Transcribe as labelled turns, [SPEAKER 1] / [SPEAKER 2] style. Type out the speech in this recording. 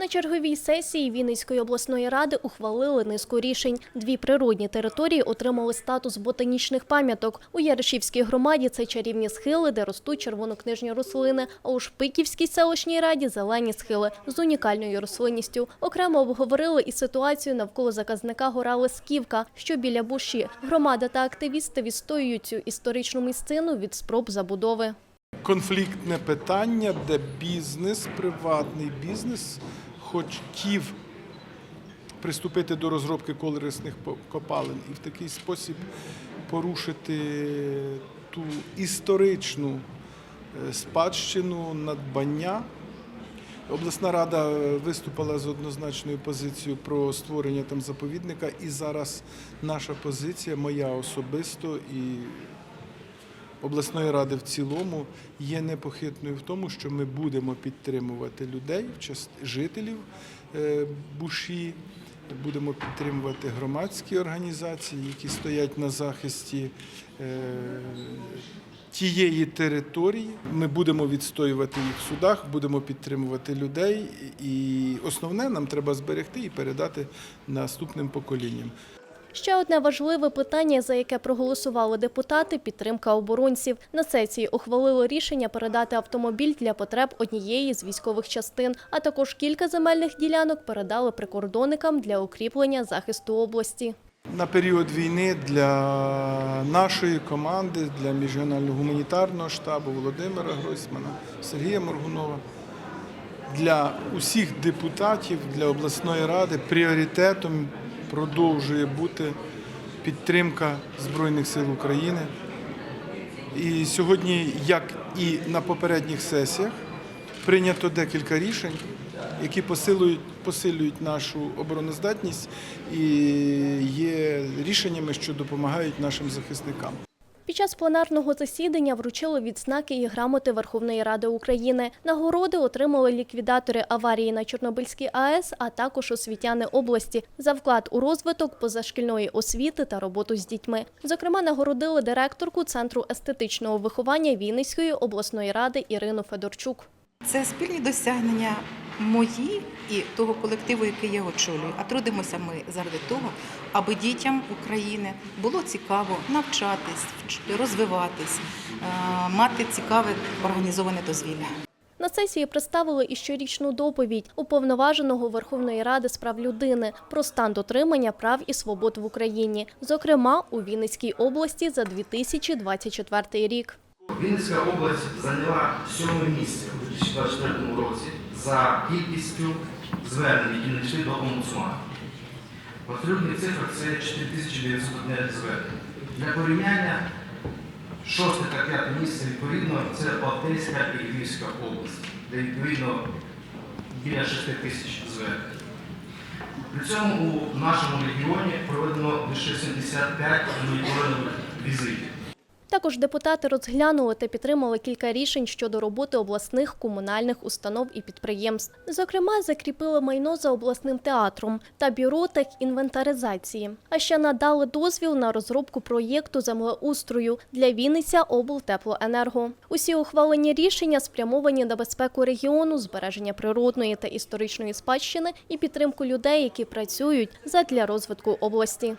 [SPEAKER 1] На черговій сесії Вінницької обласної ради ухвалили низку рішень. Дві природні території отримали статус ботанічних пам'яток. У Яришівській громаді це чарівні схили, де ростуть червонокнижні рослини. А у Шпиківській селищній раді зелені схили з унікальною рослинністю. Окремо обговорили і ситуацію навколо заказника гора Лесківка, що біля Буші. Громада та активісти відстоюють цю історичну місцину від спроб забудови.
[SPEAKER 2] конфліктне питання, де бізнес, приватний бізнес, хотів приступити до розробки корисних по- копалин і в такий спосіб порушити ту історичну е, спадщину надбання. Обласна рада виступила з однозначною позицією про створення там заповідника, і зараз наша позиція, моя особисто і обласної ради в цілому є непохитною в тому, що ми будемо підтримувати людей, жителів е, Буші, будемо підтримувати громадські організації, які стоять на захисті е, тієї території. Ми будемо відстоювати їх в судах, будемо підтримувати людей. І основне нам треба зберегти і передати наступним поколінням.
[SPEAKER 1] Ще одне важливе питання, за яке проголосували депутати – підтримка оборонців. На сесії ухвалили рішення передати автомобіль для потреб однієї з військових частин, а також кілька земельних ділянок передали прикордонникам для укріплення захисту області.
[SPEAKER 2] На період війни для нашої команди, для міжрегіонального гуманітарного штабу Володимира Гройсмана, Сергія Моргунова, для усіх депутатів, для обласної ради пріоритетом продовжує бути підтримка Збройних сил України. І сьогодні, як і на попередніх сесіях, прийнято декілька рішень, які посилюють, посилюють нашу обороноздатність і є рішеннями, що допомагають нашим захисникам.
[SPEAKER 1] Час пленарного засідання вручили відзнаки і грамоти Верховної Ради України. Нагороди отримали ліквідатори аварії на Чорнобильській АЕС, а також освітяни області за вклад у розвиток позашкільної освіти та роботу з дітьми. Зокрема, нагородили директорку Центру естетичного виховання Вінницької обласної ради Ірину Федорчук.
[SPEAKER 3] Це спільні досягнення мої і того колективу, який я очолюю. А трудимося ми заради того, аби дітям України було цікаво навчатись, розвиватись, е, мати цікаве організоване дозвілля.
[SPEAKER 1] На сесії представили і щорічну доповідь уповноваженого Верховної Ради з прав людини про стан дотримання прав і свобод в Україні, зокрема у Вінницькій області за 2024 рік.
[SPEAKER 4] Вінницька область зайняла сьоме місце у 2024 році за кількістю звернень, які надійшли до омбудсмана. В цифрах це 4901 звернень. Для порівняння шосте та п'яте місце відповідно це Балтійська і Львівська область, де відповідно біля 6 тисяч звернень. При цьому у нашому регіоні проведено лише 75 моніторингових візитів.
[SPEAKER 1] Також депутати розглянули та підтримали кілька рішень щодо роботи обласних комунальних установ і підприємств. Зокрема, закріпили майно за обласним театром та бюро техінвентаризації. А ще надали дозвіл на розробку проєкту землеустрою для Вінниця облтеплоенерго. Усі ухвалені рішення спрямовані на безпеку регіону, збереження природної та історичної спадщини і підтримку людей, які працюють задля розвитку області.